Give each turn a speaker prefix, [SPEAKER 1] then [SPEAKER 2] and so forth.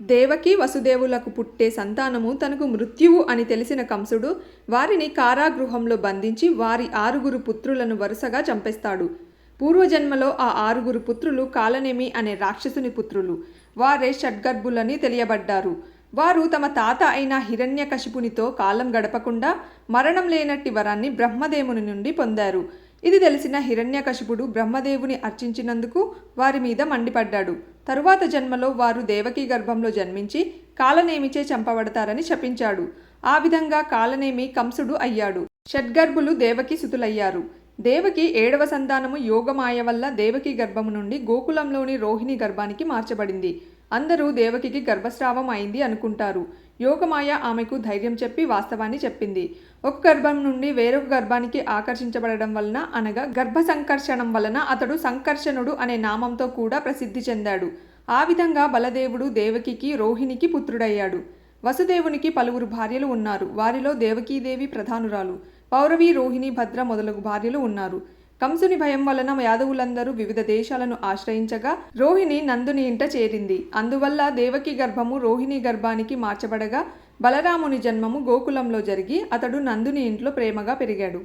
[SPEAKER 1] దేవకి వసుదేవులకు పుట్టే సంతానము తనకు మృత్యువు అని తెలిసిన కంసుడు వారిని కారాగృహంలో బంధించి వారి ఆరుగురు పుత్రులను వరుసగా చంపేస్తాడు. పూర్వజన్మలో ఆ ఆరుగురు పుత్రులు కాలనేమి అనే రాక్షసుని పుత్రులు. వారే షడ్గర్భులని తెలియబడ్డారు. వారు తమ తాత అయిన హిరణ్యకశిపునితో కాలం గడపకుండా మరణం లేనట్టి వరాన్ని బ్రహ్మదేవుని నుండి పొందారు. ఇది తెలిసిన హిరణ్యకశిపుడు బ్రహ్మదేవుని అర్చించినందుకు వారి మీద మండిపడ్డాడు. తరువాత జన్మలో వారు దేవకీ గర్భంలో జన్మించి కాలనేమిచే చంపబడతారని శపించాడు. ఆ విధంగా కాలనేమి కంసుడు అయ్యాడు. షడ్గర్భులు దేవకి సుతులయ్యారు. దేవకి ఏడవ సంతానము యోగమాయ వల్ల దేవకి గర్భము నుండి గోకులంలోని రోహిణి గర్భానికి మార్చబడింది. అందరూ దేవకికి గర్భస్రావం అయింది అనుకుంటారు. యోగమాయ ఆమెకు ధైర్యం చెప్పి వాస్తవాన్ని చెప్పింది. ఒక గర్భం నుండి వేరొక గర్భానికి ఆకర్షించబడడం వలన అనగా గర్భ సంకర్షణం వలన అతడు సంకర్షణుడు అనే నామంతో కూడా ప్రసిద్ధి చెందాడు. ఆ విధంగా బలదేవుడు దేవకికి రోహిణికి పుత్రుడయ్యాడు. వసుదేవునికి పలువురు భార్యలు ఉన్నారు. వారిలో దేవకీదేవి ప్రధానురాలు. పౌరవి రోహిణి భద్ర మొదలగు భార్యలు ఉన్నారు. కంసుని భయం వలన యాదవులందరూ వివిధ దేశాలను ఆశ్రయించగా రోహిణి నందుని ఇంట చేరింది. అందువల్ల దేవకి గర్భము రోహిణి గర్భానికి మార్చబడగా బలరాముని జన్మము గోకులంలో జరిగి అతడు నందుని ఇంట్లో ప్రేమగా పెరిగాడు.